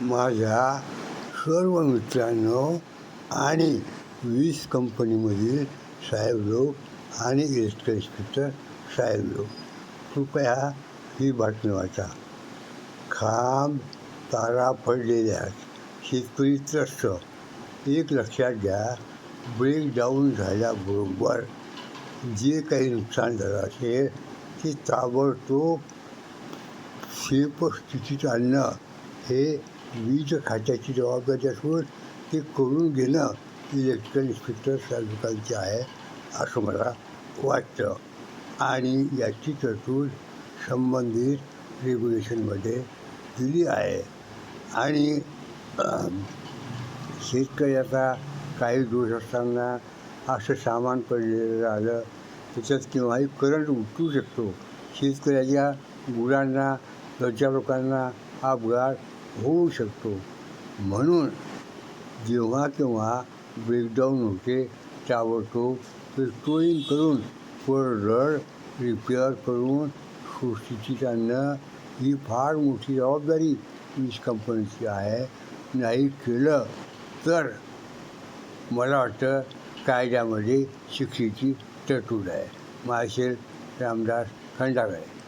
माझ्या सर्व मित्रांनो आणि वीज कंपनीमधील साहेब लोक आणि इलेक्ट्रिक इन्स्पेक्टर साहेब लोक कृपया ही बातमी वाचा. खांब तारा पडलेल्या शेतकरी त्रस्त. एक लक्षात घ्या ब्रेकडाऊन झाल्याबरोबर जे काही नुकसान झालं असेल ते ताबडतोब शेपस्थितीत आणणं हे वीज खात्याची जबाबदारी असून ते करून घेणं इलेक्ट्रिकल इन्स्पेक्टर साहेबांचे आहे असं मला वाटतं. आणि याची तरतूद संबंधित रेग्युलेशनमध्ये दिली आहे. आणि शेतकऱ्याचा काही दोष असताना असं सामान पडलेलं आलं त्याच्यात केव्हाही करंट उठू शकतो. शेतकऱ्याच्या गुरांना घरच्या लोकांना अपघात होऊ शकतो. म्हणून जेव्हा केव्हा ब्रेकडाऊन होते ताबडतोब पेट्रोलिंग करून रड रिपेअर करून सुस्थितीत आणणं ही फार मोठी जबाबदारी वीज कंपनीची आहे. नाही केलं तर मला वाटतं कायद्यामध्ये शिक्षेची तरतूद आहे. माळशेर रामदास खंडागळे